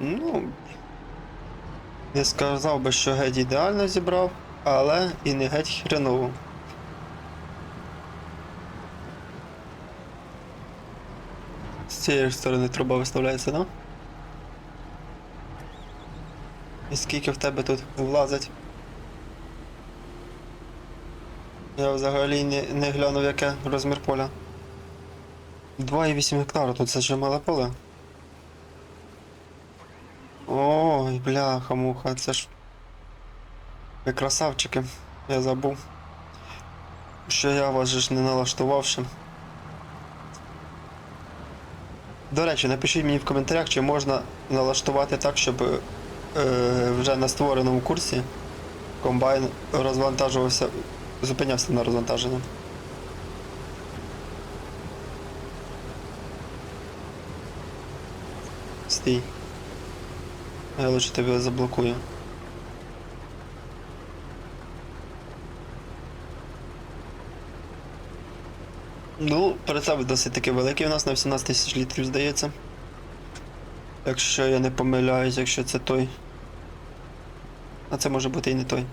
Ну. Не сказав би, що геть ідеально зібрав, але і не геть хреново. З цієї ж сторони труба виставляється, да? І скільки в тебе тут влазить? Я взагалі не, не глянув, яке розмір поля. 2,8 гектара, тут це ще мале поле. Ой, бляха, муха, це ж. Ви красавчики, я забув. Що я вас же ж не налаштувавши. До речі, напишіть мені в коментарях, чи можна налаштувати так, щоб е, вже на створеному курсі комбайн розвантажувався, зупинявся на розвантаженні. Стій. Я лучше тебе заблокую. Ну, прицеп досить таки великий у нас на 18 тисяч літрів, здається. Якщо я не помиляюсь, якщо це той. А це може бути і не той.